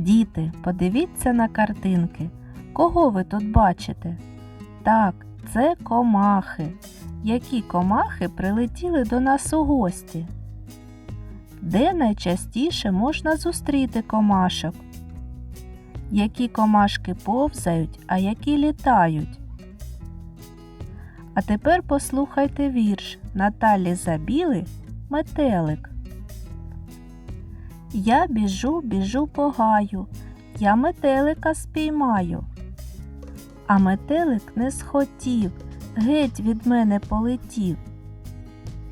Діти, подивіться на картинки. Кого ви тут бачите? Так, це комахи. Які комахи прилетіли до нас у гості? Де найчастіше можна зустріти комашок? Які комашки повзають, а які літають? А тепер послухайте вірш Наталі Забіли Метелик. Я біжу, біжу по гаю, я метелика спіймаю. А метелик не схотів, геть від мене полетів.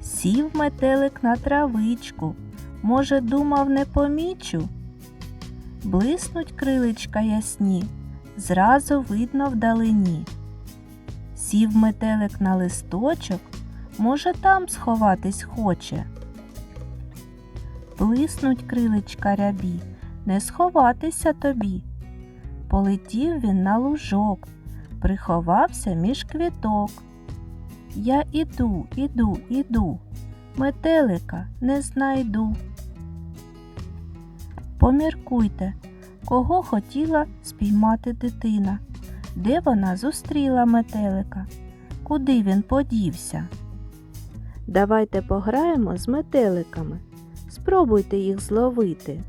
Сів метелик на травичку, може, думав, не помічу. Блиснуть криличка ясні, зразу видно вдалині. Сів метелик на листочок, може, там сховатись хоче. Блиснуть криличка рябі, не сховатися тобі. Полетів він на лужок, приховався між квіток. Я іду, іду, іду, метелика не знайду. Поміркуйте, кого хотіла спіймати дитина, де вона зустріла метелика, куди він подівся. Давайте пограємо з метеликами. Спробуйте їх зловити.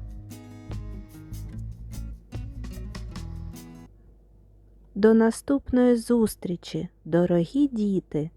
До наступної зустрічі, дорогі діти!